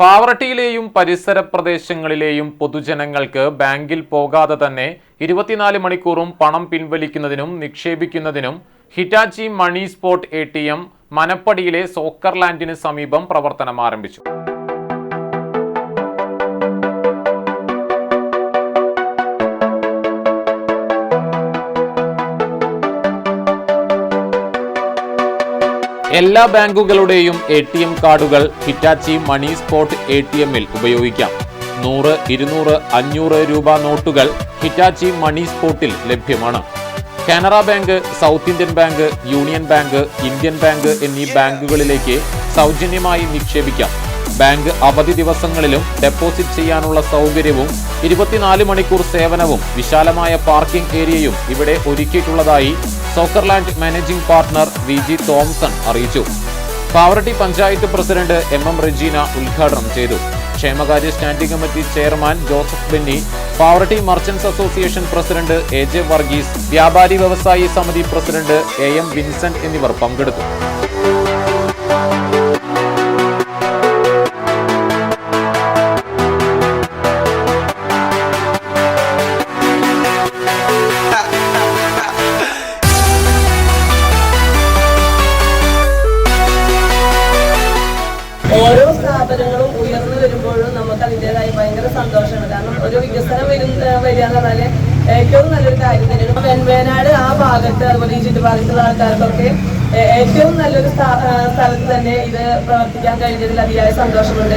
പാവറട്ടിയിലെയും പരിസര പ്രദേശങ്ങളിലെയും പൊതുജനങ്ങൾക്ക് ബാങ്കിൽ പോകാതെ തന്നെ ഇരുപത്തിനാല് മണിക്കൂറും പണം പിൻവലിക്കുന്നതിനും നിക്ഷേപിക്കുന്നതിനും Hitachi money spot A T M മനപ്പടിയിലെ സോക്കർലാൻഡിന് സമീപം പ്രവർത്തനം ആരംഭിച്ചു. എല്ലാ ബാങ്കുകളുടെയും എ ടി എം കാർഡുകൾ Hitachi money spot A T എമ്മിൽ ഉപയോഗിക്കാം. നൂറ് ഇരുന്നൂറ് അഞ്ഞൂറ് രൂപ നോട്ടുകൾ ഹിറ്റാച്ചി മണി സ്പോട്ടിൽ ലഭ്യമാണ്. Canara bank South Indian bank Union bank Indian bank എന്നീ ബാങ്കുകളിലേക്ക് സൗജന്യമായി നിക്ഷേപിക്കാം. ബാങ്ക് അവധി ദിവസങ്ങളിലും ഡെപ്പോസിറ്റ് ചെയ്യാനുള്ള സൗകര്യവും ഇരുപത്തിനാല് മണിക്കൂർ സേവനവും വിശാലമായ പാർക്കിംഗ് ഏരിയയും ഇവിടെ ഒരുക്കിയിട്ടുള്ളതായി Soccerland managing partner V G Thomson അറിയിച്ചു. Pavaratty panchayat president M M Regina ഉദ്ഘാടനം ചെയ്തു. ക്ഷേമകാര്യ standing committee chairman Joseph Benny Pavaratty merchants association president A J Varghese വ്യാപാരി വ്യവസായി സമിതി പ്രസിഡന്റ് എ എം വിൻസെന്റ് എന്നിവർ പങ്കെടുത്തു. സ്ഥാപനങ്ങളും ഉയർന്നു വരുമ്പോഴും നമുക്ക് അതിന്റെതായ ഭയങ്കര സന്തോഷമാണ്. കാരണം ഒരു വികസനം വരുന്ന വരിക എന്ന് പറഞ്ഞാൽ ഏറ്റവും നല്ലൊരു കാര്യം തന്നെയാണ്. വെൺവേനാട് ആ ഭാഗത്ത് അതുപോലെ ഈ ചുറ്റുഭാഗത്തുള്ള ആൾക്കാർക്കൊക്കെ ഏറ്റവും നല്ലൊരു സ്ഥാ- സ്ഥലത്ത് തന്നെ ഇത് പ്രവർത്തിക്കാൻ കഴിഞ്ഞതിൽ അതിയായ സന്തോഷമുണ്ട്.